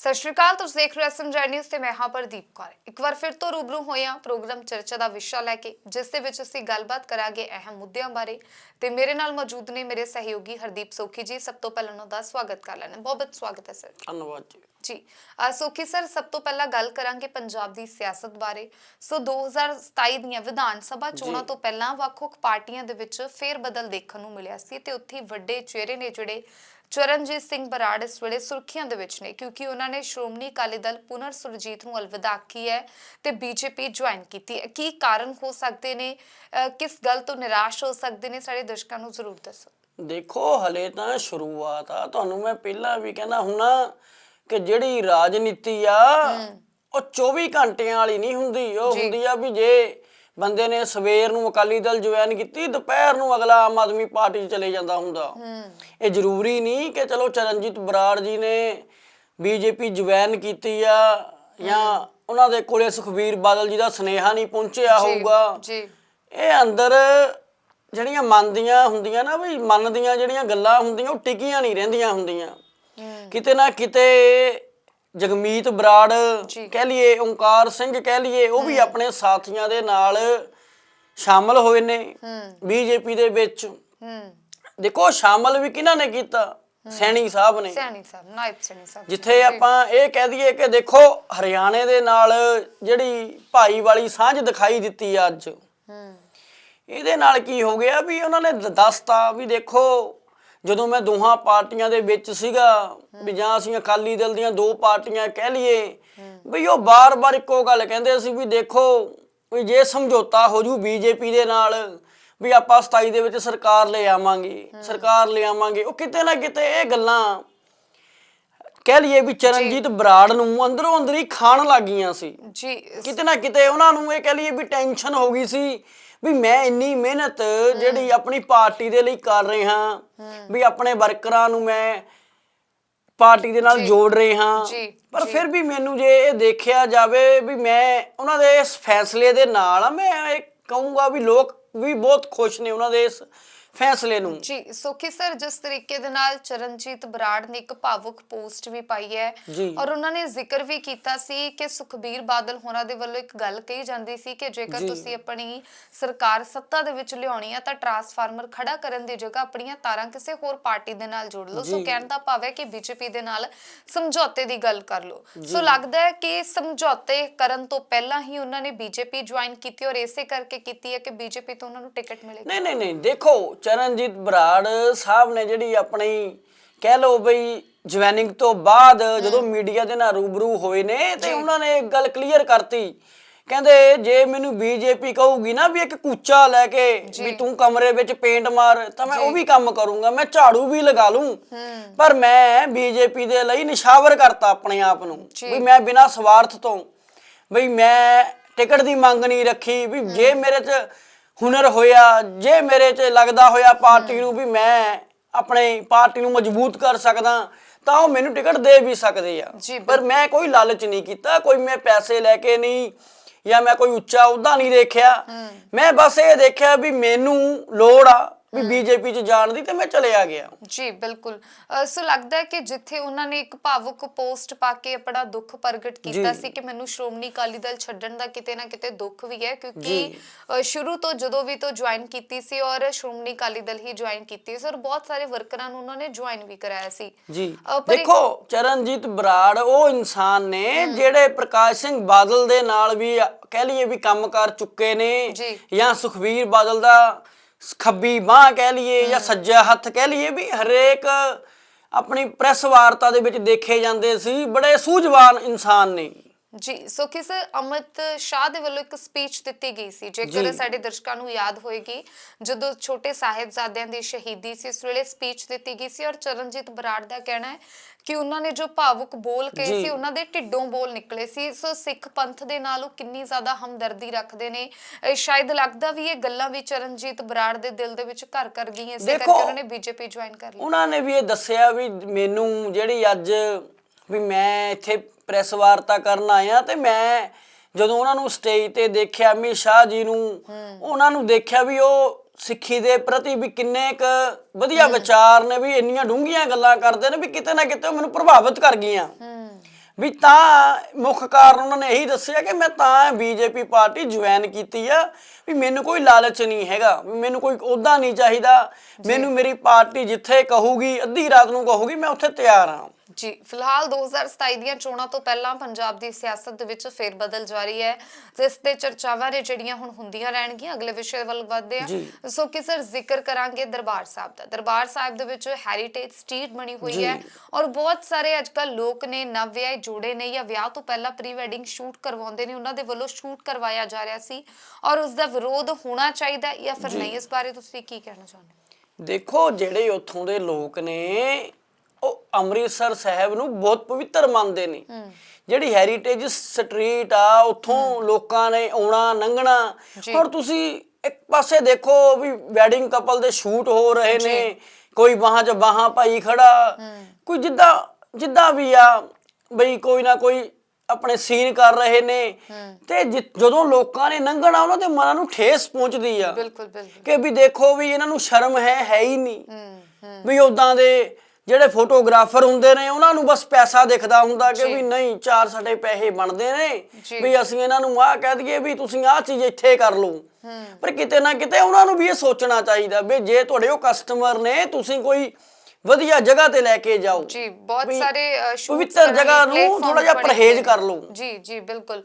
ਸਤਿ ਸ਼੍ਰੀ ਅਕਾਲ ਤੁਸੀਂ ਦੇਖ ਰਹੇ ਹੋ ਐਸਐਮਜੀ ਨਿਊਜ਼ ਤੇ ਮੈਂ ਹਾਂ ਪ੍ਰਦੀਪ ਕੌਰ। ਇੱਕ ਵਾਰ ਫਿਰ ਤੋਂ ਰੂਬਰੂ ਹੋਇਆ ਪ੍ਰੋਗਰਾਮ ਚਰਚਾ ਦਾ ਵਿਸ਼ਾ ਲੈ ਕੇ ਜਿਸ ਦੇ ਵਿੱਚ ਅਸੀਂ ਗੱਲਬਾਤ ਕਰਾਂਗੇ ਅਹਿਮ ਮੁੱਦਿਆਂ ਬਾਰੇ। ਤੇ ਮੇਰੇ ਨਾਲ ਮੌਜੂਦ ਨੇ ਮੇਰੇ ਸਹਿਯੋਗੀ ਹਰਦੀਪ ਸੋਖੀ ਜੀ ਸਭ ਤੋਂ ਪਹਿਲਾਂ ਉਹਨਾਂ ਦਾ ਸਵਾਗਤ ਕਰ ਲੈਣਾ ਬਹੁਤ ਬਹੁਤ ਸਵਾਗਤ ਹੈ ਸਰ। ਧੰਨਵਾਦ ਜੀ। ਜੀ ਸੋਖੀ ਸਰ ਸਭ ਤੋਂ ਪਹਿਲਾਂ ਗੱਲ ਕਰਾਂਗੇ ਪੰਜਾਬ ਦੀ ਸਿਆਸਤ ਬਾਰੇ। ਸੋ 2027 ਦੀਆਂ ਵਿਧਾਨ ਸਭਾ ਚੋਣਾਂ ਜੀ। ਤੋਂ ਪਹਿਲਾਂ ਵੱਖ-ਵੱਖ ਪਾਰਟੀਆਂ ਦੇ ਵਿੱਚ ਫੇਰ ਬਦਲ ਦੇਖਣ ਨੂੰ ਮਿਲਿਆ ਸੀ ਤੇ ਉੱਥੇ ਵੱਡੇ ਚਿਹਰੇ ਨੇ ਜਿਹੜੇ ਚਰਨਜੀਤ ਸਿੰਘ ਬਰਾੜ ਇਸ ਵੇਲੇ ਸੁਰਖੀਆਂ ਦੇ ਵਿੱਚ ਨੇ ਕਿਉਂਕਿ ਉਹਨਾਂ ਨੇ ਸ਼੍ਰੋਮਣੀ ਅਕਾਲੀ ਦਲ ਪੁਨਰ ਸੁਰਜੀਤ ਨੂੰ ਅਲਵਿਦਾ ਆਖੀ ਹੈ ਤੇ ਬੀਜੇਪੀ ਜੁਆਇਨ ਕੀਤੀ ਹੈ। ਕੀ ਕਾਰਨ ਹੋ ਸਕਦੇ ਨੇ? ਕਿਸ ਗੱਲ ਤੋਂ ਨਿਰਾਸ਼ ਹੋ ਸਕਦੇ ਨੇ? ਸਾਡੇ ਦਰਸ਼ਕਾਂ ਨੂੰ ਜ਼ਰੂਰ ਦੱਸੋ। ਦੇਖੋ ਹਲੇ ਤਾਂ ਸ਼ੁਰੂਆਤ ਆ। ਤੁਹਾਨੂੰ ਮੈਂ ਪਹਿਲਾਂ ਵੀ ਕਹਿੰਦਾ ਹੁਣਾ ਕਿ ਜਿਹੜੀ ਰਾਜਨੀਤੀ ਆ ਉਹ 24 ਘੰਟਿਆਂ ਵਾਲੀ ਨਹੀਂ ਹੁੰਦੀ। ਉਹ। ਹੁੰਦੀ ਆ ਵੀ ਜੇ ਬੰਦੇ ਨੇ ਸਵੇਰ ਨੂੰ ਅਕਾਲੀ ਦਲ ਜੁਆਇਨ ਕੀਤੀ ਦੁਪਹਿਰ ਨੂੰ ਅਗਲਾ ਆਮ ਆਦਮੀ ਪਾਰਟੀ 'ਚ ਚਲੇ ਜਾਂਦਾ ਹੁੰਦਾ। ਇਹ ਜ਼ਰੂਰੀ ਨਹੀਂ ਕਿ ਚਲੋ ਚਰਨਜੀਤ ਬਰਾੜ ਜੀ ਨੇ ਬੀਜੇਪੀ ਜੁਆਇਨ ਕੀਤੀ ਆ ਜਾਂ ਉਹਨਾਂ ਦੇ ਕੋਲੇ ਸੁਖਬੀਰ ਬਾਦਲ ਜੀ ਦਾ ਸਨੇਹਾ ਨਹੀਂ ਪਹੁੰਚਿਆ ਹੋਊਗਾ। ਜੀ। ਇਹ ਅੰਦਰ ਜਿਹੜੀਆਂ ਮਨ ਦੀਆਂ ਹੁੰਦੀਆਂ ਨਾ ਵੀ ਮਨ ਦੀਆਂ ਜਿਹੜੀਆਂ ਗੱਲਾਂ ਹੁੰਦੀਆਂ ਉਹ ਟਿਕੀਆਂ ਨਹੀਂ ਰਹਿੰਦੀਆਂ ਹੁੰਦੀਆਂ। ਕਿਤੇ ਨਾ ਕਿਤੇ ਜਗਮੀਤ ਬਰਾੜ ਜੀ। ਕਹਿ ਲਈਏ ਓਂਕਾਰ ਸਿੰਘ ਕਹਿ ਲਈਏ ਉਹ ਵੀ ਆਪਣੇ ਸਾਥੀਆਂ ਦੇ ਨਾਲ ਸ਼ਾਮਲ ਹੋਏ ਨੇ ਹੂੰ। ਬੀਜੇਪੀ ਦੇ ਵਿੱਚ। ਹੂੰ। ਦੇਖੋ ਸ਼ਾਮਲ ਵੀ ਕਿਹਨਾਂ ਨੇ ਕੀਤਾ? ਸੈਣੀ ਸਾਹਿਬ ਨੇ। ਸੈਣੀ ਸਾਹਿਬ ਨਾਇਬ ਸੈਣੀ ਸਾਹਿਬ। ਜਿੱਥੇ ਆਪਾਂ ਇਹ ਕਹਿ ਦਈਏ ਕਿ ਦੇਖੋ ਹਰਿਆਣੇ ਦੇ ਨਾਲ ਜਿਹੜੀ ਭਾਈ ਵਾਲੀ ਸਾਂਝ ਦਿਖਾਈ ਦਿੱਤੀ ਅੱਜ। ਹੂੰ। ਇਹਦੇ ਨਾਲ ਕੀ ਹੋ ਗਿਆ ਵੀ ਉਹਨਾਂ ਨੇ ਦ- ਦੱਸਤਾ ਵੀ ਦੇਖੋ ਜਦੋਂ ਮੈਂ ਦੋਹਾਂ ਪਾਰਟੀਆਂ ਦੇ ਵਿੱਚ ਸੀਗਾ ਵੀ ਜਾਂ ਅਸੀਂ ਅਕਾਲੀ ਦਲ ਦੀਆਂ ਦੋ ਪਾਰਟੀਆਂ ਕਹਿ ਲਈਏ ਵੀ ਉਹ ਬਾਰ-ਬਾਰ ਇੱਕੋ ਗੱਲ ਕਹਿੰਦੇ ਸੀ ਵੀ ਦੇਖੋ ਵੀ ਜੇ ਸਮਝੌਤਾ ਹੋ ਜੂ ਬੀਜੇਪੀ ਦੇ ਨਾਲ ਵੀ ਆਪਾਂ 27 ਦੇ ਵਿੱਚ ਸਰਕਾਰ ਲੈ ਆਵਾਂਗੇ ਸਰਕਾਰ ਲੈ ਆਵਾਂਗੇ ਉਹ ਕਿਤੇ ਨਾ ਕਿਤੇ ਇਹ ਗੱਲਾਂ ਕਹਿ ਲਈਏ ਵੀ ਚਰਨਜੀਤ ਬਰਾੜ ਨੂੰ ਅੰਦਰੋਂ ਅੰਦਰ ਹੀ ਖਾਣ ਲੱਗੀਆਂ ਸੀ। ਜੀ ਕਿਤੇ ਨਾ ਕਿਤੇ ਉਹਨਾਂ ਨੂੰ ਇਹ ਕਹਿ ਲਈਏ ਵੀ ਟੈਨਸ਼ਨ ਹੋ ਗਈ ਸੀ ਵੀ ਮੈਂ ਇੰਨੀ ਮਿਹਨਤ ਜਿਹੜੀ ਆਪਣੀ ਪਾਰਟੀ ਦੇ ਲਈ ਕਰ ਰਿਹਾ ਵੀ ਆਪਣੇ ਵਰਕਰਾਂ ਨੂੰ ਮੈਂ ਪਾਰਟੀ ਦੇ ਨਾਲ। ਜੋੜ ਰਿਹਾ ਜੀ, ਪਰ। ਫਿਰ ਵੀ ਮੈਨੂੰ ਜੇ ਇਹ ਦੇਖਿਆ ਜਾਵੇ ਵੀ ਮੈਂ ਉਹਨਾਂ ਦੇ ਇਸ ਫੈਸਲੇ ਦੇ ਨਾਲ ਮੈਂ ਇਹ ਕਹੂੰਗਾ ਵੀ ਲੋਕ ਵੀ ਬਹੁਤ ਖੁਸ਼ ਨੇ ਉਹਨਾਂ ਦੇ ਇਸ ਫੈਸਲੇ ਨੂੰ ਜੀ ਸੋਖੀ ਸਰ ਜਿਸ ਤਰੀਕੇ ਦੇ ਨਾਲ ਚਰਨਜੀਤ ਬਰਾੜ ਨੇ ਇੱਕ ਭਾਵੁਕ ਪੋਸਟ ਵੀ ਪਾਈ ਹੈ। ਔਰ ਉਹਨਾਂ ਨੇ ਜ਼ਿਕਰ ਵੀ ਕੀਤਾ ਸੀ ਕਿ ਸੁਖਬੀਰ ਬਾਦਲ ਹੋਰਾਂ ਦੇ ਵੱਲੋਂ ਇੱਕ ਗੱਲ ਕਹੀ ਜਾਂਦੀ ਸੀ ਕਿ ਜੇਕਰ। ਤੁਸੀਂ ਆਪਣੀ ਸਰਕਾਰ ਸੱਤਾ ਦੇ ਵਿੱਚ ਲਿਆਉਣੀ ਆ ਤਾਂ ਟਰਾਂਸਫਾਰਮਰ ਖੜਾ ਕਰਨ ਦੀ ਜਗ੍ਹਾ ਆਪਣੀਆਂ ਤਾਰਾਂ ਕਿਸੇ ਹੋਰ ਪਾਰਟੀ ਦੇ ਨਾਲ ਜੋੜ ਲਓ ਸੋ। ਕਹਿਣ ਦਾ ਭਾਵ ਹੈ ਕਿ ਬੀਜੇਪੀ ਦੇ ਨਾਲ ਸਮਝੌਤੇ ਦੀ ਗੱਲ ਕਰ ਲਓ ਸੋ ਲੱਗਦਾ ਹੈ ਕਿ ਸਮਝੌਤੇ ਕਰਨ ਤੋਂ ਪਹਿਲਾਂ ਹੀ ਉਹਨਾਂ ਨੇ ਬੀਜੇਪੀ ਜੁਆਇਨ ਕੀਤੀ ਔਰ ਇਸੇ ਕਰਕੇ ਕੀਤੀ ਹੈ ਕਿ ਬੀਜੇਪੀ ਤੋਂ ਉਹਨਾਂ ਨੂੰ ਟਿਕਟ ਮਿਲੇਗੀ ਨਹੀਂ ਨਹੀਂ ਨਹੀਂ ਦੇਖੋ ਚਰਨਜੀਤ ਬਰਾੜ ਸਾਹਿਬ ਨੇ ਜਿਹੜੀ ਆਪਣੀ ਕਹਿ ਲਓ ਬਈ ਜੁਆਇਨਿੰਗ ਤੋਂ ਬਾਅਦ ਜਦੋਂ ਮੀਡੀਆ ਦੇ ਨਾਲ ਰੂਬਰੂ ਹੋਏ ਨੇ ਤੇ। ਉਹਨਾਂ ਨੇ ਇੱਕ ਗੱਲ ਕਲੀਅਰ ਕਰਤੀ ਕਹਿੰਦੇ ਜੇ ਮੈਨੂੰ ਬੀਜੇਪੀ ਕਹੂਗੀ ਨਾ ਵੀ ਇੱਕ ਕੂਚਾ ਲੈ ਕੇ। ਵੀ ਤੂੰ ਕਮਰੇ ਵਿੱਚ ਪੇਂਟ ਮਾਰ ਤਾਂ ਮੈਂ। ਉਹ ਵੀ ਕੰਮ ਕਰੂੰਗਾ ਮੈਂ ਝਾੜੂ ਵੀ ਲਗਾ ਲੂੰ ਪਰ ਮੈਂ ਬੀਜੇਪੀ ਦੇ ਲਈ ਨਿਸ਼ਾਵਰ ਕਰਤਾ ਆਪਣੇ ਆਪ ਨੂੰ। ਵੀ ਮੈਂ ਬਿਨਾਂ ਸਵਾਰਥ ਤੋਂ ਬਈ ਮੈਂ ਟਿਕਟ ਦੀ ਮੰਗ ਨਹੀਂ ਰੱਖੀ ਵੀ ਜੇ ਮੇਰੇ 'ਚ ਹੁਨਰ ਹੋਇਆ ਜੇ ਮੇਰੇ 'ਚ ਲੱਗਦਾ ਹੋਇਆ ਪਾਰਟੀ ਨੂੰ ਵੀ ਮੈਂ ਆਪਣੇ ਪਾਰਟੀ ਨੂੰ ਮਜ਼ਬੂਤ ਕਰ ਸਕਦਾ ਤਾਂ ਉਹ ਮੈਨੂੰ ਟਿਕਟ ਦੇ ਵੀ ਸਕਦੇ ਆ। ਪਰ ਮੈਂ ਕੋਈ ਲਾਲਚ ਨਹੀਂ ਕੀਤਾ ਕੋਈ ਮੈਂ ਪੈਸੇ ਲੈ ਕੇ ਨਹੀਂ ਜਾਂ ਮੈਂ ਕੋਈ ਉੱਚਾ ਅਹੁਦਾ ਨਹੀਂ ਦੇਖਿਆ। ਮੈਂ ਬਸ ਇਹ ਦੇਖਿਆ ਵੀ ਮੈਨੂੰ ਲੋੜ ਆ ਵੀ ਬੀਜੇਪੀ 'ਚ ਜਾਣ ਦੀ ਤੇ ਮੈਂ ਚਲਿਆ ਗਿਆ ਜੀ ਬਿਲਕੁਲ ਅ, ਸੋ ਲੱਗਦਾ ਹੈ ਕਿ ਜਿੱਥੇ ਉਹਨਾਂ ਨੇ ਇੱਕ ਭਾਵੁਕ ਪੋਸਟ ਪਾ ਕੇ ਆਪਣਾ ਦੁੱਖ ਪ੍ਰਗਟ ਕੀਤਾ ਜੀ। ਸੀ ਕਿ ਮੈਨੂੰ ਸ਼੍ਰੋਮਣੀ ਅਕਾਲੀ ਦਲ ਛੱਡਣ ਦਾ ਕਿਤੇ ਨਾ ਕਿਤੇ ਦੁੱਖ ਵੀ ਹੈ ਕਿਉਂਕਿ ਜੀ। ਅ, ਸ਼ੁਰੂ ਤੋਂ ਜਦੋਂ ਵੀ ਤੋਂ ਜੁਆਇਨ ਕੀਤੀ ਸੀ ਔਰ ਸ਼੍ਰੋਮਣੀ ਅਕਾਲੀ ਦਲ ਹੀ ਜੁਆਇਨ ਕੀਤੀ ਸੀ ਔਰ ਬਹੁਤ ਸਾਰੇ ਵਰਕਰਾਂ ਨੂੰ ਉਹਨਾਂ ਨੇ ਜੁਆਇਨ ਵੀ ਕਰਾਇਆ ਸੀ ਜੀ ਅ, ਪਰ ਇੱਕ- ਦੇਖੋ ਚਰਨਜੀਤ ਬਰਾੜ ਉਹ ਇਨਸਾਨ ਨੇ ਜਿਹੜੇ ਪ੍ਰਕਾਸ਼ ਸਿੰਘ ਬਾਦਲ ਦੇ ਨਾਲ ਵੀ ਕਹਿ ਲਈਏ ਵੀ ਕੰਮ ਕਰ ਚੁੱਕੇ ਨੇ ਜੀ। ਜਾਂ ਸੁਖਬੀਰ ਬਾਦਲ ਦਾ ਖੱਬੀ ਬਾਹ ਕਹਿ ਲਈਏ ਜਾਂ ਸੱਜਾ ਹੱਥ ਕਹਿ ਲਈਏ ਵੀ ਹਰੇਕ ਆਪਣੀ ਪ੍ਰੈਸ ਵਾਰਤਾ ਦੇ ਵਿੱਚ ਦੇਖੇ ਜਾਂਦੇ ਸੀ। ਬੜੇ ਸੂਝਵਾਨ ਇਨਸਾਨ ਨੇ। ਜੀ ਸੋ ਕਿਸ ਅਮਿਤ ਸ਼ਾਹ ਦੇ ਵੱਲੋਂ ਇੱਕ ਸਪੀਚ ਦਿੱਤੀ ਗਈ ਸੀ ਜੇਕਰ। ਸਾਡੇ ਦਰਸ਼ਕਾਂ ਨੂੰ ਯਾਦ ਹੋਏਗੀ ਜਦੋਂ ਛੋਟੇ ਸਾਹਿਬਜ਼ਾਦਿਆਂ ਦੀ ਸ਼ਹੀਦੀ ਸੀ ਉਸ ਵੇਲੇ ਸਪੀਚ ਦਿੱਤੀ ਗਈ ਸੀ ਔਰ ਚਰਨਜੀਤ ਬਰਾੜ ਦਾ ਕਹਿਣਾ ਹੈ ਕਿ ਉਹਨਾਂ ਨੇ ਜੋ ਭਾਵੁਕ ਬੋਲ ਕਹੇ। ਸੀ ਉਹਨਾਂ ਦੇ ਢਿੱਡੋਂ ਬੋਲ ਨਿਕਲੇ ਸੀ ਸੋ ਸਿੱਖ ਪੰਥ ਦੇ ਨਾਲ ਉਹ ਕਿੰਨੀ ਜ਼ਿਆਦਾ ਹਮਦਰਦੀ ਰੱਖਦੇ ਨੇ ਸ਼ਾਇਦ ਲੱਗਦਾ ਵੀ ਇਹ ਗੱਲਾਂ ਵੀ ਚਰਨਜੀਤ ਬਰਾੜ ਦੇ ਦਿਲ ਦੇ ਵਿੱਚ ਘਰ ਕਰ ਗਈਆਂ ਇਸੇ ਕਰਕੇ ਉਹਨਾਂ ਨੇ ਬੀਜੇਪੀ ਜੁਆਇਨ ਕਰ ਲਈ ਉਹਨਾਂ ਨੇ ਵੀ ਇਹ ਦੱਸਿਆ ਵੀ ਮੈਨੂੰ ਜਿਹੜੀ ਅੱਜ ਵੀ ਮੈਂ ਇੱਥੇ ਪ੍ਰੈਸ ਵਾਰਤਾ ਕਰਨ ਆਇਆ ਤੇ ਮੈਂ ਜਦੋਂ ਉਹਨਾਂ ਨੂੰ ਸਟੇਜ ਤੇ ਦੇਖਿਆ ਅਮਿਤ ਸ਼ਾਹ ਜੀ ਨੂੰ ਉਹਨਾਂ ਨੂੰ ਦੇਖਿਆ ਵੀ ਉਹ ਸਿੱਖੀ ਦੇ ਪ੍ਰਤੀ ਵੀ ਕਿੰਨੇ ਕ ਵਧੀਆ ਵਿਚਾਰ ਨੇ ਵੀ ਇੰਨੀਆਂ ਡੂੰਘੀਆਂ ਗੱਲਾਂ ਕਰਦੇ ਨੇ ਵੀ ਕਿਤੇ ਨਾ ਕਿਤੇ ਉਹ ਮੈਨੂੰ ਪ੍ਰਭਾਵਿਤ ਕਰ ਗਈਆਂ। ਵੀ ਤਾਂ ਮੁੱਖ ਕਾਰਨ ਉਹਨਾਂ ਨੇ ਇਹੀ ਦੱਸਿਆ ਕਿ ਮੈਂ ਤਾਂ ਬੀਜੇਪੀ ਪਾਰਟੀ ਜੁਆਇਨ ਕੀਤੀ ਆ ਵੀ ਮੈਨੂੰ ਕੋਈ ਲਾਲਚ ਨਹੀਂ ਹੈਗਾ ਵੀ ਮੈਨੂੰ ਕੋਈ ਅਹੁਦਾ ਨਹੀਂ ਚਾਹੀਦਾ ਮੈਨੂੰ ਮੇਰੀ ਪਾਰਟੀ ਜਿੱਥੇ ਕਹੂਗੀ ਅੱਧੀ ਰਾਤ ਨੂੰ ਕਹੂਗੀ ਮੈਂ ਉੱਥੇ ਤਿਆਰ ਹਾਂ। ਜੀ ਫਿਲਹਾਲ 2027 ਦੀਆਂ ਚੋਣਾਂ ਤੋਂ ਪਹਿਲਾਂ ਪੰਜਾਬ ਦੀ ਸਿਆਸਤ ਦੇ ਵਿੱਚ ਫੇਰ ਬਦਲ ਜਾਰੀ ਹੈ। ਜਿਸ ਤੇ ਚਰਚਾਵਾਂ ਨੇ ਜਿਹੜੀਆਂ ਹੁਣ ਹੁੰਦੀਆਂ ਰਹਿਣਗੀਆਂ ਅਗਲੇ ਵਿਸ਼ੇ ਵੱਲ ਵਧਦੇ। ਆ। ਸੋ ਕਿ ਸਰ ਜ਼ਿਕਰ ਕਰਾਂਗੇ ਦਰਬਾਰ ਸਾਹਿਬ ਦਾ। ਦਰਬਾਰ ਸਾਹਿਬ ਦੇ ਵਿੱਚ ਹੈਰੀਟੇਜ ਸਟਰੀਟ ਬਣੀ ਹੋਈ। ਹੈ ਔਰ ਬਹੁਤ ਸਾਰੇ ਅੱਜਕੱਲ ਲੋਕ ਨੇ ਨਵ ਵਿਆਹੇ ਜੋੜੇ ਨੇ ਜਾਂ ਵਿਆਹ ਤੋਂ ਪਹਿਲਾਂ ਪ੍ਰੀ ਵੈਡਿੰਗ ਸ਼ੂਟ ਕਰਵਾਉਂਦੇ ਨੇ ਉਹਨਾਂ ਦੇ ਵੱਲੋਂ ਸ਼ੂਟ ਕਰਵਾਇਆ ਜਾ ਰਿਹਾ ਸੀ ਔਰ ਉਸ ਦਾ ਵਿਰੋਧ ਹੋਣਾ ਚਾਹੀਦਾ ਜਾਂ ਫਿਰ ਨਹੀਂ? ਇਸ ਬਾਰੇ ਤੁਸੀਂ ਕੀ ਕਹਿਣਾ ਚਾਹੁੰਦੇ ਦੇਖੋ ਜਿਹੜੇ ਉੱਥੋਂ ਦੇ ਲੋਕ ਨੇ ਅੰਮ੍ਰਿਤਸਰ ਸਾਹਿਬ ਨੂੰ ਬਹੁਤ ਪਵਿੱਤਰ ਮੰਨਦੇ ਨੇ। ਜਿਹੜੀ ਹੈਰੀਟੇਜ ਸਟਰੀਟ ਆ ਉੱਥੋਂ ਲੋਕਾਂ ਨੇ ਆਉਣਾ ਲੰਘਣਾ। ਹੁਣ ਤੁਸੀਂ ਇੱਕ ਪਾਸੇ ਦੇਖੋ ਵੀ ਵੈਡਿੰਗ ਕਪਲ ਦੇ ਸ਼ੂਟ ਹੋ ਰਹੇ ਨੇ। ਕੋਈ ਬਾਹਾਂ 'ਚ ਬਾਹਾਂ ਪਾਈ ਖੜਾ। ਕੋਈ ਜਿੱਦਾਂ ਜਿੱਦਾਂ ਵੀ ਆ ਬਈ ਕੋਈ ਨਾ ਕੋਈ ਆਪਣੇ ਸੀਨ ਕਰ ਰਹੇ ਨੇ। ਤੇ ਜਦੋਂ ਲੋਕਾਂ ਨੇ ਲੰਘਣਾ ਉਹਨਾਂ ਦੇ ਮਨਾਂ ਨੂੰ ਠੇਸ ਪਹੁੰਚਦੀ ਆ। ਬਿਲਕੁਲ ਬਿਲਕੁਲ। ਕਿ ਵੀ ਦੇਖੋ ਵੀ ਇਹਨਾਂ ਨੂੰ ਸ਼ਰਮ ਹੈ ਹੈ ਹੀ ਨਹੀਂ। ਵੀ ਉਦਾਂ ਦੇ ਜਿਹੜੇ ਫੋਟੋਗ੍ਰਾਫਰ ਹੁੰਦੇ ਨੇ ਉਹਨਾਂ ਨੂੰ ਬਸ ਪੈਸਾ ਦਿਖਦਾ ਹੁੰਦਾ ਕਿ। ਵੀ ਨਹੀਂ ਚਾਰ ਸਾਡੇ ਪੈਸੇ ਬਣਦੇ ਨੇ। ਵੀ ਅਸੀਂ ਇਹਨਾਂ ਨੂੰ ਆਹ ਕਹਿ ਦਈਏ ਵੀ ਤੁਸੀਂ ਆਹ ਚੀਜ਼ ਇੱਥੇ ਕਰ ਲਓ ਪਰ ਕਿਤੇ ਨਾ ਕਿਤੇ ਉਹਨਾਂ ਨੂੰ ਵੀ ਇਹ ਸੋਚਣਾ ਚਾਹੀਦਾ ਵੀ ਜੇ ਤੁਹਾਡੇ ਉਹ ਕਸਟਮਰ ਨੇ ਤੁਸੀਂ ਕੋਈ ਵਧੀਆ ਜਗ੍ਹਾ ਤੇ ਲੈ ਕੇ ਜਾਓ ਜੀ ਬਹੁਤ ਸਾਰੇ ਪਵਿੱਤਰ ਜਗ੍ਹਾ ਨੂੰ ਥੋੜਾ ਜਿਹਾ ਪਰਹੇਜ਼ ਕਰ। ਲਓ ਜੀ ਜੀ ਬਿਲਕੁਲ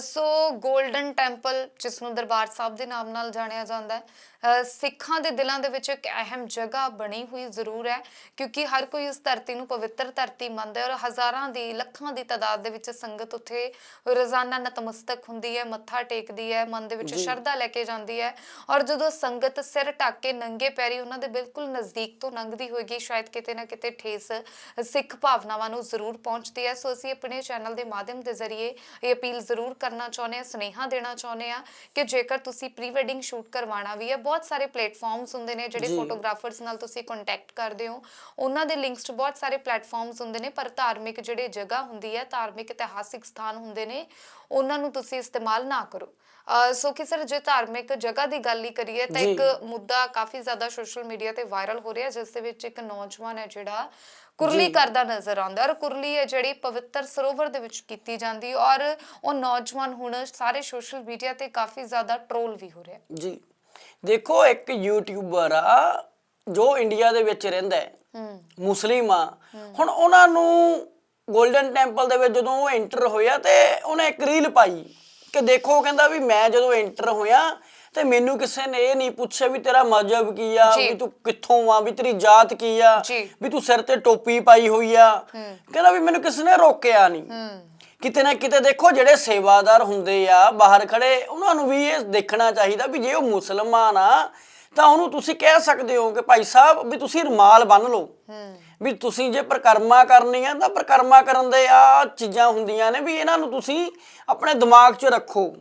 ਸੋ 골ਡਨ ਟੈਂਪਲ ਜਿਸ ਨੂੰ ਦਰਬਾਰ ਸਾਹਿਬ ਦੇ ਨਾਮ ਨਾਲ ਜਾਣਿਆ ਜਾਂਦਾ ਹੈ ਸਿੱਖਾਂ ਦੇ ਦਿਲਾਂ ਦੇ ਵਿੱਚ ਇੱਕ ਅਹਿਮ ਜਗ੍ਹਾ ਬਣੀ ਹੋਈ ਜ਼ਰੂਰ ਹੈ ਕਿਉਂਕਿ ਹਰ ਕੋਈ ਉਸ ਧਰਤੀ ਨੂੰ ਪਵਿੱਤਰ ਧਰਤੀ ਮੰਨਦਾ ਹੈ ਔਰ ਹਜ਼ਾਰਾਂ ਦੀ ਲੱਖਾਂ ਦੀ ਤਾਦਾਦ ਦੇ ਵਿੱਚ ਸੰਗਤ ਉੱਥੇ ਰੋਜ਼ਾਨਾ ਨਤਮਸਤਕ ਹੁੰਦੀ ਹੈ ਮੱਥਾ ਟੇਕਦੀ ਹੈ ਮਨ ਦੇ ਵਿੱਚ ਸ਼ਰਧਾ ਲੈ ਕੇ ਜਾਂਦੀ ਹੈ ਔਰ ਜਦੋਂ ਸੰਗਤ ਸਿਰ ਢੱਕ ਕੇ ਨੰਗੇ ਪੈਰੀ ਉਹਨਾਂ ਦੇ ਬਿਲਕੁਲ ਨਜ਼ਦੀਕ ਤੋਂ ਲੰਘਦੀ ਹੋਏਗੀ ਸ਼ਾਇਦ ਕਿਤੇ ਨਾ ਕਿਤੇ ਠੇਸ ਸਿੱਖ ਭਾਵਨਾਵਾਂ ਨੂੰ ਜ਼ਰੂਰ ਪਹੁੰਚਦੀ ਹੈ। ਸੋ ਅਸੀਂ ਆਪਣੇ ਚੈਨਲ ਦੇ ਮਾਧਿਅਮ ਦੇ ਜ਼ਰੀਏ ਇਹ ਅਪੀਲ ਜ਼ਰੂਰ ਕਰਨਾ ਚਾਹੁੰਦੇ ਹਾਂ ਸੁਨੇਹਾ ਦੇਣਾ ਚਾਹੁੰਦੇ ਹਾਂ ਕਿ ਜੇਕਰ ਤੁਸੀਂ ਪ੍ਰੀ ਵੈਡਿੰਗ ਸ਼ੂਟ ਕਰਵਾਉਣਾ ਵੀ ਹੈ ਬਹੁਤ ਸਾਰੇ ਪਲੇਟਫਾਰਮਸ ਹੁੰਦੇ ਨੇ ਜਿਹੜੇ। ਫੋਟੋਗ੍ਰਾਫਰਸ ਨਾਲ ਤੁਸੀਂ ਕੰਟੈਕਟ ਕਰਦੇ ਹੋ ਉਹਨਾਂ ਦੇ ਲਿੰਕਸ 'ਚ ਬਹੁਤ ਸਾਰੇ ਪਲੇਟਫਾਰਮਸ ਹੁੰਦੇ ਨੇ ਪਰ ਧਾਰਮਿਕ ਜਿਹੜੇ ਜਗ੍ਹਾ ਹੁੰਦੀ ਹੈ ਧਾਰਮਿਕ ਇਤਿਹਾਸਿਕ ਸਥਾਨ ਹੁੰਦੇ ਨੇ ਉਹਨਾਂ ਨੂੰ ਤੁਸੀਂ ਇਸਤੇਮਾਲ ਨਾ ਕਰੋ ਸੋ ਕਿ ਸਰ ਜੇ ਧਾਰਮਿਕ ਜਗ੍ਹਾ ਦੀ ਗੱਲ ਹੀ ਕਰੀਏ ਤਾਂ। ਇੱਕ ਮੁੱਦਾ ਕਾਫੀ ਜ਼ਿਆਦਾ ਸੋਸ਼ਲ ਮੀਡੀਆ ਤੇ ਵਾਇਰਲ ਹੋ ਰਿਹਾ ਜਿਸ ਦੇ ਵਿੱਚ ਇੱਕ ਨੌਜਵਾਨ ਹੈ ਜਿਹੜਾ ਕੁਰਲੀ। ਕਰਦਾ ਨਜ਼ਰ ਆਉਂਦਾ ਔਰ ਕੁਰਲੀ ਹੈ ਜਿਹੜੀ ਪਵਿੱਤਰ ਸਰੋਵਰ ਦੇ ਵਿੱਚ ਕੀਤੀ ਜਾਂਦੀ ਔਰ ਉਹ ਨੌਜਵਾਨ ਹੁਣ ਸਾਰੇ ਸੋਸ਼ਲ ਮੀਡੀਆ ਤੇ ਕਾਫੀ ਜ਼ਿਆਦਾ ਟ੍ਰੋਲ ਵੀ ਹੋ ਰਿਹਾ ਜੀ। ਦੇਖੋ ਇੱਕ ਯੂਟਿਊਬਰ ਆ ਜੋ ਇੰਡੀਆ ਦੇ ਵਿੱਚ ਰਹਿੰਦਾ ਹੂੰ ਮੁਸਲਿਮ ਆ ਹੁਣ ਉਹਨਾਂ ਨੂੰ 골ਡਨ ਟੈਂਪਲ ਦੇ ਵਿੱਚ ਜਦੋਂ ਉਹ ਐਂਟਰ ਹੋਇਆ ਤੇ ਉਹਨੇ ਇੱਕ ਰੀਲ ਪਾਈ ਕਿ ਦੇਖੋ ਕਹਿੰਦਾ ਵੀ ਮੈਂ ਜਦੋਂ ਐਂਟਰ ਹੋਇਆ ਤੇ ਮੈਨੂੰ ਕਿਸੇ ਨੇ ਇਹ ਨਹੀਂ ਪੁੱਛਿਆ ਵੀ ਤੇਰਾ ਮਜ਼ਹਬ ਕੀ ਆ ਜੀ। ਵੀ ਤੂੰ ਕਿੱਥੋਂ ਆ ਵੀ ਤੇਰੀ ਜਾਤ ਕੀ ਆ ਜੀ। ਵੀ ਤੂੰ ਸਿਰ ਤੇ ਟੋਪੀ ਪਾਈ ਹੋਈ ਆ। ਕਹਿੰਦਾ ਵੀ ਮੈਨੂੰ ਕਿਸੇ ਨੇ ਰੋਕਿਆ ਨਹੀਂ। ਹੂੰ। ਕਿਤੇ ਨਾ ਕਿਤੇ ਦੇਖੋ ਜਿਹੜੇ ਸੇਵਾਦਾਰ ਹੁੰਦੇ ਆ ਬਾਹਰ ਖੜੇ ਉਹਨਾਂ ਨੂੰ ਵੀ ਇਹ ਦੇਖਣਾ ਚਾਹੀਦਾ ਵੀ ਜੇ ਉਹ ਮੁਸਲਮਾਨ ਆ ਤਾਂ ਉਹਨੂੰ ਤੁਸੀਂ ਕਹਿ ਸਕਦੇ ਹੋ ਕਿ ਭਾਈ ਸਾਹਿਬ ਵੀ ਤੁਸੀਂ ਰੁਮਾਲ ਬੰਨ ਲਓ। ਹੂੰ। ਵੀ ਤੁਸੀਂ ਜੇ ਪ੍ਰਕਰਮਾ ਕਰਨੀ ਆ ਤਾਂ ਪ੍ਰਕਰਮਾ ਕਰਨ ਦੇ ਆ ਚੀਜ਼ਾਂ ਹੁੰਦੀਆਂ ਨੇ ਵੀ ਇਹਨਾਂ ਨੂੰ ਤੁਸੀਂ ਆਪਣੇ ਦਿਮਾਗ 'ਚ ਰੱਖੋ।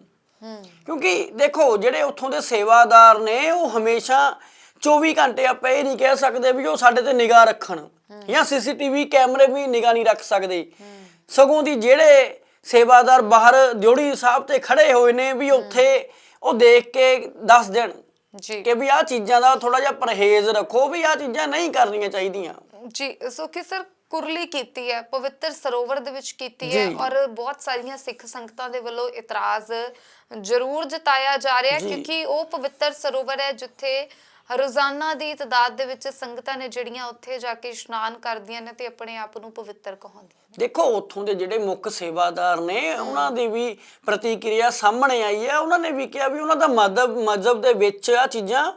ਕਿਉਂਕਿ ਦੇਖੋ ਜਿਹੜੇ ਉੱਥੋਂ ਦੇ ਸੇਵਾਦਾਰ ਨੇ ਉਹ ਹਮੇਸ਼ਾ 24 ਘੰਟੇ ਆਪਾਂ ਇਹ ਨਹੀਂ ਕਹਿ ਸਕਦੇ ਵੀ ਉਹ ਸਾਡੇ ਤੇ ਨਿਗਾਹ ਰੱਖਣ ਜਾਂ ਸੀਸੀਟੀਵੀ ਕੈਮਰੇ ਵੀ ਨਿਗਾਹ ਨਹੀਂ ਰੱਖ ਸਕਦੇ। ਸਗੋਂ ਦੀ ਜਿਹੜੇ ਸੇਵਾਦਾਰ ਬਾਹਰ ਦਿਉੜੀ ਸਾਹਿਬ ਤੇ ਖੜੇ ਹੋਏ ਨੇ ਵੀ ਉੱਥੇ ਉਹ ਦੇਖ ਕੇ ਦੱਸ ਦੇਣ ਜੀ। ਕਿ ਵੀ ਆਹ ਚੀਜ਼ਾਂ ਦਾ ਥੋੜਾ ਜਿਹਾ ਪਰਹੇਜ਼ ਰੱਖੋ ਵੀ ਆਹ ਚੀਜ਼ਾਂ ਨਹੀਂ ਕਰਨੀਆਂ ਚਾਹੀਦੀਆਂ। ਜੀ ਸੋ ਕਿ ਸਰ ਕੁਰਲੀ ਕੀਤੀ ਹੈ ਪਵਿੱਤਰ ਸਰੋਵਰ ਦੇ ਵਿੱਚ ਕੀਤੀ ਹੈ। ਔਰ ਬਹੁਤ ਸਾਰੀਆਂ ਸਿੱਖ ਸੰਗਤਾਂ ਦੇ ਵੱਲੋਂ ਇਤਰਾਜ਼ ਜ਼ਰੂਰ ਜਤਾਇਆ ਜਾ ਰਿਹਾ ਹੈ। ਕਿਉਂਕਿ ਉਹ ਪਵਿੱਤਰ ਸਰੋਵਰ ਹੈ ਜਿੱਥੇ ਰੋਜ਼ਾਨਾ ਦੀ ਤਦਾਦ ਦੇ ਵਿੱਚ ਸੰਗਤਾਂ ਨੇ ਜਿਹੜੀਆਂ ਉੱਥੇ ਜਾ ਕੇ ਇਸ਼ਨਾਨ ਕਰਦੀਆਂ ਨੇ ਤੇ ਆਪਣੇ ਆਪ ਨੂੰ ਪਵਿੱਤਰ ਕਹਾਉਂਦੀਆਂ ਨੇ ਦੇਖੋ ਉੱਥੋਂ ਦੇ ਜਿਹੜੇ ਮੁੱਖ ਸੇਵਾਦਾਰ ਨੇ ਉਹਨਾਂ ਦੀ ਵੀ ਪ੍ਰਤੀਕਿਰਿਆ ਸਾਹਮਣੇ ਆਈ ਹੈ ਉਹਨਾਂ ਨੇ ਵੀ ਕਿਹਾ ਵੀ ਉਹਨਾਂ ਦਾ ਮਦਬ ਮਜ਼ਹਬ ਦੇ ਵਿੱਚ ਆ ਚੀਜ਼ਾਂ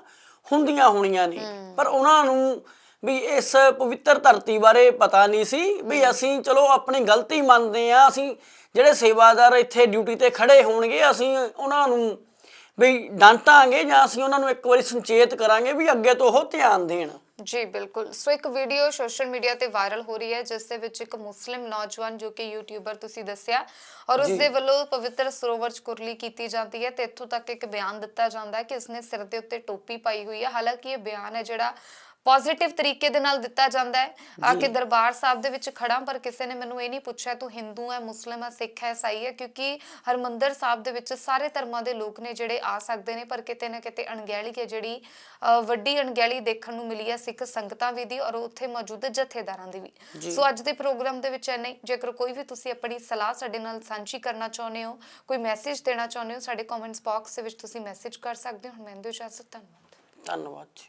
ਹੁੰਦੀਆਂ ਹੋਣੀਆਂ ਨੇ ਪਰ ਉਹਨਾਂ ਨੂੰ ਵੀ ਇਸ ਪਵਿੱਤਰ ਧਰਤੀ ਬਾਰੇ ਪਤਾ ਨਹੀਂ ਸੀ ਵੀ ਅਸੀਂ ਚਲੋ ਆਪਣੀ ਗਲਤੀ ਮੰਨਦੇ ਆ ਅਸੀਂ ਜਿਹੜੇ ਸੇਵਾਦਾਰ ਇੱਥੇ ਡਿਊਟੀ ਤੇ ਖੜੇ ਹੋਣਗੇ ਅਸੀਂ ਉਹਨਾਂ ਨੂੰ ਵੀ ਡਾਂਟਾਂਗੇ ਜਾਂ ਅਸੀਂ ਉਹਨਾਂ ਨੂੰ ਇੱਕ ਵਾਰੀ ਸੰਚੇਤ ਕਰਾਂਗੇ ਵੀ ਅੱਗੇ ਤੋਂ ਉਹ ਧਿਆਨ ਦੇਣ। ਜੀ ਬਿਲਕੁਲ। ਸੋ ਇੱਕ ਵੀਡੀਓ ਸੋਸ਼ਲ ਮੀਡੀਆ ਤੇ ਵਾਇਰਲ ਹੋ ਰਹੀ ਹੈ ਜਿਸ ਦੇ ਵਿੱਚ ਇੱਕ ਮੁਸਲਿਮ ਨੌਜਵਾਨ ਜੋ ਕਿ ਯੂਟਿਊਬਰ ਤੁਸੀਂ ਦੱਸਿਆ ਔਰ ਉਸ। ਦੇ ਵੱਲੋਂ ਪਵਿੱਤਰ ਸਰੋਵਰ 'ਚ ਕੁਰਲੀ ਕੀਤੀ ਜਾਂਦੀ ਹੈ ਤੇ ਇੱਥੋਂ ਤੱਕ ਇੱਕ ਬਿਆਨ ਦਿੱਤਾ ਜਾਂਦਾ ਹੈ ਕਿ ਉਸਨੇ ਸਿਰ ਦੇ ਉੱਤੇ ਟੋਪੀ ਪਾਈ ਹੋਈ ਹੈ। ਹਾਲਾਂਕਿ ਇਹ ਬਿਆਨ ਹੈ ਜਿਹੜਾ ਪੋਜ਼ਿਟਿਵ ਤਰੀਕੇ ਦੇ ਨਾਲ ਦਿੱਤਾ ਜਾਂਦਾ ਹੈ। ਆ ਕਿ ਦਰਬਾਰ ਸਾਹਿਬ ਦੇ ਵਿੱਚ ਖੜਾ ਪਰ ਕਿਸੇ ਨੇ ਮੈਨੂੰ ਇਹ ਨਹੀਂ ਪੁੱਛਿਆ ਤੂੰ ਹਿੰਦੂ ਹੈ ਮੁਸਲਿਮ ਹੈ ਸਿੱਖ ਹੈ ਈਸਾਈ ਹੈ? ਕਿਉਂਕਿ ਹਰਮੰਦਰ ਸਾਹਿਬ ਦੇ ਵਿੱਚ ਸਾਰੇ ਧਰਮਾਂ ਦੇ ਲੋਕ ਨੇ ਜਿਹੜੇ ਆ ਸਕਦੇ ਨੇ ਪਰ ਕਿਤੇ ਨਾ ਕਿਤੇ ਅਣਗਹਿਲੀ ਹੈ ਜਿਹੜੀ ਵੱਡੀ ਅਣਗਹਿਲੀ ਦੇਖਣ ਨੂੰ ਮਿਲੀ ਹੈ ਸਿੱਖ ਸੰਗਤਾਂ ਵੀ ਦੀ ਔਰ ਉੱਥੇ ਮੌਜੂਦ ਜਥੇਦਾਰਾਂ ਦੀ ਵੀ। ਸੋ ਅੱਜ ਦੇ ਪ੍ਰੋਗਰਾਮ ਦੇ ਵਿੱਚ ਇੰਨਾ ਹੀ। ਜੇਕਰ ਕੋਈ ਵੀ ਤੁਸੀਂ ਆਪਣੀ ਸਲਾਹ ਸਾਡੇ ਨਾਲ ਸਾਂਝੀ ਕਰਨਾ ਚਾਹੁੰਦੇ ਹੋ ਕੋਈ ਮੈਸੇਜ ਦੇਣਾ ਚਾਹੁੰਦੇ ਹੋ ਸਾਡੇ ਕਮੈਂਟਸ ਬਾਕਸ ਦੇ ਵਿੱਚ ਤੁਸੀਂ ਮੈਸੇਜ ਕਰ ਸਕਦੇ ਹੋ। ਹੁਣ ਮੈਂ ਦਿਓ ਇਜਾਜ਼ਤ ਧੰਨਵਾਦ। ਧੰਨਵਾਦ ਜੀ।